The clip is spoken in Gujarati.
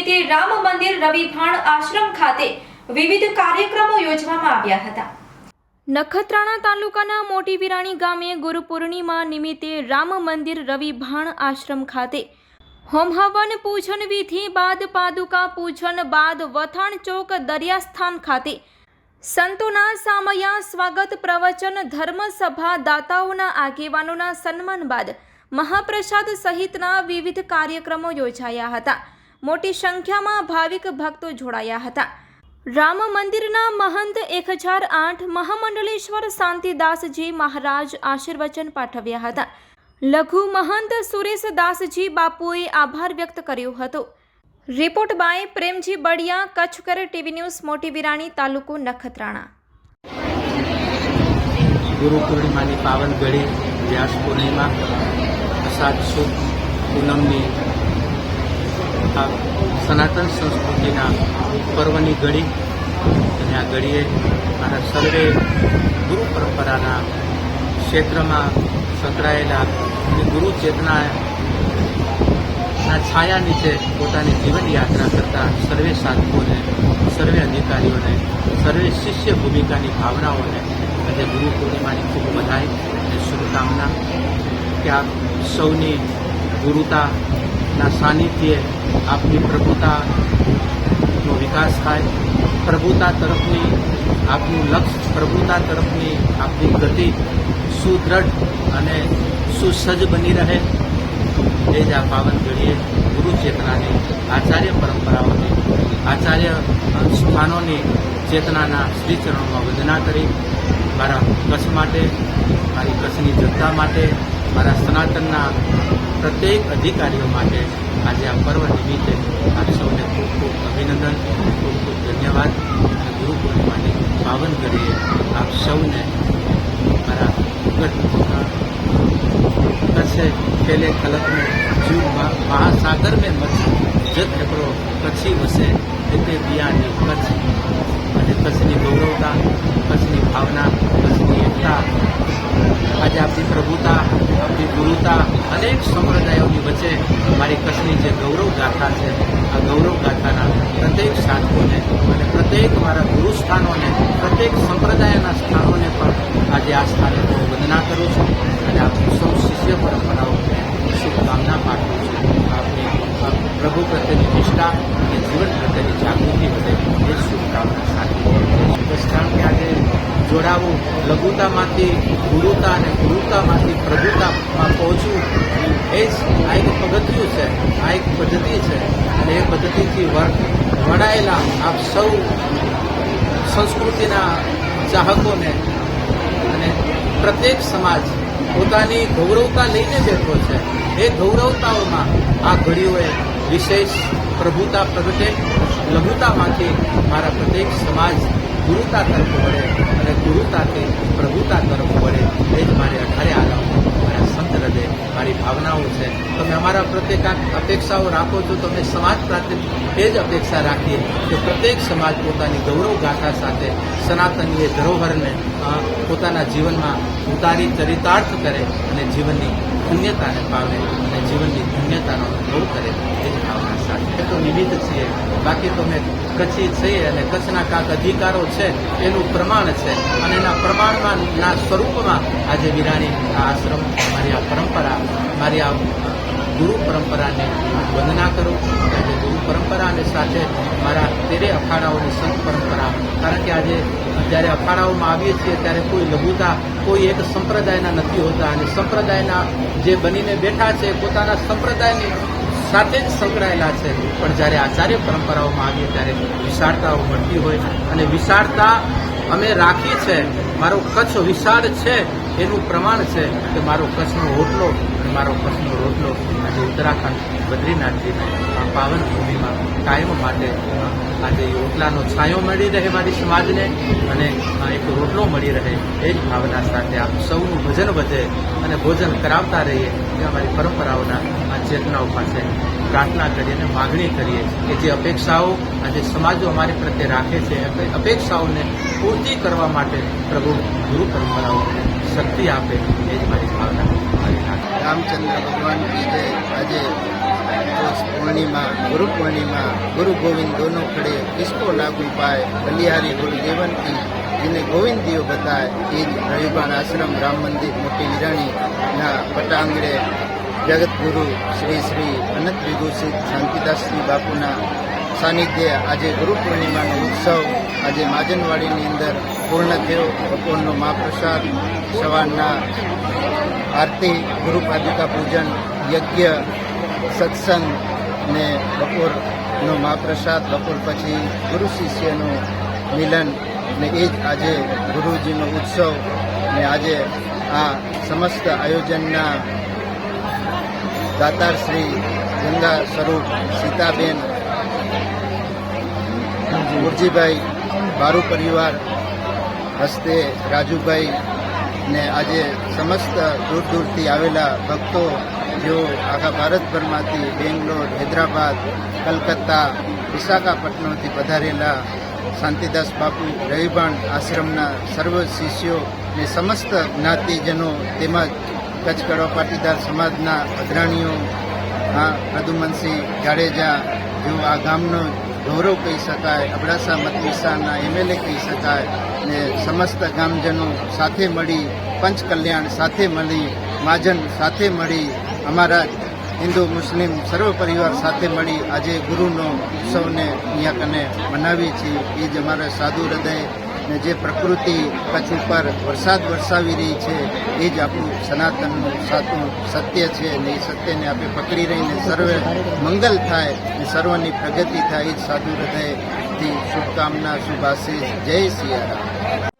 નિમિત્તે રામ મંદિર રવિભાણ આશ્રમ ખાતે વિવિધ કાર્યક્રમો યોજવામાં આવ્યા હતા. નખત્રાણા તાલુકાના મોટી ગામે ગુરુ પૂર્ણિમા નિમિત્તે રામ મંદિર રવિભાણ આશ્રમ ખાતે હોમ પૂજન વિધિ બાદ પાદુકા પૂજન બાદ વથાણ ચોક દરિયાસ્થાન ખાતે સંતોના સામયા સ્વાગત પ્રવચન ધર્મસભા દાતાઓના આગેવાનોના સન્માન બાદ મહાપ્રસાદ સહિતના વિવિધ કાર્યક્રમો યોજાયા હતા. મોટી સંખ્યામાં ભાવિક ભક્તો જોડાયા હતા. રામ મંદિરના મહંત એક હજાર આઠ મહામંડલેશ્વર શાંતિદાસજી મહારાજ આશીર્વચન પાઠવ્યા હતા. લઘુ મહંત સુરેશદાસજી બાપુએ આભાર વ્યક્ત કર્યો હતો. રિપોર્ટ બાય પ્રેમજી બડિયા કચ્છ કરે ટીવી ન્યૂઝ, મોટી વિરાણી, તાલુકો નખત્રાણા. ગુરુ પૂર્ણિમાની પાવન ઘડી વ્યાસ પૂર્ણિમા અષાઢ સુદ પૂનમની આ સનાતન સંસ્કૃતિના પર્વની ઘડી. અને આ ઘડીએ મારા સર્વે ગુરુ પરંપરાના ક્ષેત્રમાં સંકળાયેલા ગુરુ ચેતના છાયા નીચે પોતાની જીવન યાત્રા કરતા સર્વે સાધકોને, સર્વે અધિકારીઓને, સર્વે શિષ્ય ભૂમિકાની ભાવનાઓને આજે ગુરુ પૂર્ણિમાની ખૂબ બધાઈ અને શુભકામના કે આપ સૌની ગુરુતાના સાનિધ્યે આપની પ્રભુતાનો વિકાસ થાય. પ્રભુતા તરફની આપનું લક્ષ્ય પ્રભુતા તરફની આપની ગતિ સુદૃઢ અને સુસજ્જ બની રહે. એ જ આ પાવન ઘડીએ ગુરુ ચેતનાની આચાર્ય પરંપરાઓની, આચાર્ય સ્થાનોની ચેતનાના શ્રી ચરણોમાં વંદના કરી. મારા કચ્છ માટે, મારી કચ્છની જનતા માટે, મારા સનાતનના પ્રત્યેક અધિકારીઓ માટે આજે આ પર્વ નિમિત્તે આપ સૌને ખૂબ ખૂબ અભિનંદન, ખૂબ ખૂબ ધન્યવાદ અને ગુરુ પૂર્ણિમાને પાવન કરીએ. આપ સૌને મારા કચ્છ પેલે ખલક જીવમાં મહાસાગર મેં મચ્છી જત એકડો કચ્છી વસે, એટલે બિયાની કચ્છ. ગાથા છે, આ ગૌરવ ગાથાના પ્રત્યેક સાધકોને અને પ્રત્યેક મારા ગુરુ સ્થાનોને, પ્રત્યેક સંપ્રદાયના સ્થાનોને પણ આજે આ સ્થાને હું વંદના કરું છું અને આપણી સૌ શિષ્ય પરંપરાઓને શુભકામના પાઠવું છું. આપની પ્રભુ પ્રત્યેની નિષ્ઠા અને જીવન પ્રત્યેની જાગૃતિ વધે એ શુભકામના સાથે કારણ કે આજે જોડાવું લઘુતામાંથી ગુરુતા અને ગુરુતામાંથી પ્રભુતામાં પહોંચવું એ જ આ એક પગથિયું છે આ એક પદ્ધતિ છે અને એ પદ્ધતિથી વર વડાયેલા આપ સૌ સંસ્કૃતિના ચાહકોને અને પ્રત્યેક સમાજ પોતાની ગૌરવતા લઈને બેઠો છે. એ ગૌરવતાઓમાં આ ઘડીઓએ વિશેષ પ્રભુતા પ્રગટે, લઘુતામાંથી મારા પ્રત્યેક સમાજ ગુરુતા તરફ વળે અને ગુરુતાથી પ્રભુતા તરફ વળે. એ જ મારે અઠારે આગળ ભાવનાઓ છે. તમે અમારા પ્રત્યે કાંઈક અપેક્ષાઓ રાખો છો, તો અમે સમાજ પ્રત્યે એ જ અપેક્ષા રાખીએ કે પ્રત્યેક સમાજ પોતાની ગૌરવ ગાથા સાથે સનાતનીય ધરોહરને પોતાના જીવનમાં ઉતારી ચરિતાર્થ કરે અને જીવનની ધન્યતાને પામે અને જીવનની ધન્યતાનો અનુભવ કરે. એ તો નિમિત્ત છીએ. બાકી તો મેં કચ્છી છીએ અને કચ્છના કાંક અધિકારો છે, એનું પ્રમાણ છે. અને એના પ્રમાણમાં ના સ્વરૂપમાં આજે વિરાણી આ આશ્રમ, મારી આ પરંપરા, મારી આ ગુરુ પરંપરાને વંદના કરું. આજે ગુરુ પરંપરા અને સાથે મારા તેરે અખાડાઓની સંત પરંપરા. કારણ કે આજે જ્યારે અખાડાઓમાં આવીએ છીએ ત્યારે કોઈ લઘુતા, કોઈ એક સંપ્રદાયના નથી હોતા. અને સંપ્રદાયના જે બનીને બેઠા છે, પોતાના સંપ્રદાયની સાથે જ સંકળાયેલા છે. પણ જ્યારે આચાર્ય પરંપરાઓમાં આવીએ ત્યારે વિશાળતાઓ મળતી હોય અને વિશાળતા અમે રાખી છે. મારો કચ્છ વિશાળ છે એનું પ્રમાણ છે કે મારો કચ્છનો હોટલો અને મારો કચ્છનો રોટલો આજે ઉત્તરાખંડ બદ્રીનાથજીના પાવન ભૂમિમાં કાયમ માટે આજે રોટલાનો છાંયો મળી રહે મારી સમાજને અને એક રોટલો મળી રહે એ જ ભાવના સાથે આપ સૌનું ભજન વધે અને ભોજન કરાવતા રહીએ એ અમારી પરંપરાઓના આ ચેતનાઓ પાસે પ્રાર્થના કરીએ અને માગણી કરીએ કે જે અપેક્ષાઓ આજે સમાજો અમારી પ્રત્યે રાખે છે અપેક્ષાઓને પૂર્તિ કરવા માટે પ્રભુ ગુરુ પરંપરાઓને શક્તિ આપે એ જ મારી ભાવના. રામચંદ્ર ભગવાન આજે तो पूर्णिमा गुरु पूर्णिमा गुरु गोविंद दोनों खड़े किसको लागू पाए बलिहारी गुरुदेवन की जिन्हें गोविंद दियो बताए એ જ રવિબાન આશ્રમ રામ મંદિર મોટી વિરાણીના પટાંગણે જગતગુરુ શ્રી શ્રી અનંત વિભૂષિત શાંતિદાસજી બાપુના સાનિધ્ય આજે ગુરુ પૂર્ણિમાનો ઉત્સવ આજે માજનવાડીની અંદર પૂર્ણ થયો બપોરનો મહાપ્રસાદ સવારના આરતી ગુરુ પાદુકા પૂજન યજ્ઞ સત્સંગ ને બપોરનો મહાપ્રસાદ, બપોર પછી ગુરુ શિષ્યનું મિલન ને એ જ આજે ગુરુજીનો ઉત્સવ ને આજે આ સમસ્ત આયોજનના દાતાર શ્રી ગંગા સ્વરૂપ સીતાબેન મુરજીભાઈ બારુ પરિવાર હસ્તે રાજુભાઈ ને આજે સમસ્ત દૂર દૂરથી આવેલા ભક્તો જેઓ આખા ભારતભરમાંથી બેંગ્લોર, હૈદરાબાદ, કલકત્તા, વિશાખાપટ્ટનમથી પધારેલા શાંતિદાસ બાપુ રવિબાણ આશ્રમના સર્વ શિષ્યો ને સમસ્ત જ્ઞાતિજનો તેમજ કચ્છ કડવા પાટીદાર સમાજના અગ્રણીઓ, હા પ્રદુમનસિંહ જાડેજા જેઓ આ ગામનો ગૌરવ કહી શકાય, અબડાસા મત વિસ્તારના એમએલએ કહી શકાય, ને સમસ્ત ગામજનો સાથે મળી પંચ કલ્યાણ સાથે મળી મહાજન સાથે મળી અમારા હિન્દુ મુસ્લિમ સર્વ પરિવાર સાથે મળી આજે ગુરુનો ઉત્સવને અહીંયા કને મનાવીએ છીએ. એ જ અમારે સાધુ હૃદય ને જે પ્રકૃતિ કચ્છ ઉપર વરસાદ વરસાવી રહી છે, એ જ આપણું સનાતનનું સાચું સત્ય છે ને એ સત્યને આપણે પકડી રહીને સર્વે મંગલ થાય ને સર્વની પ્રગતિ થાય. એ જ સાધુ હૃદયથી શુભકામના, શુભાશીષ. જય સિયારામ.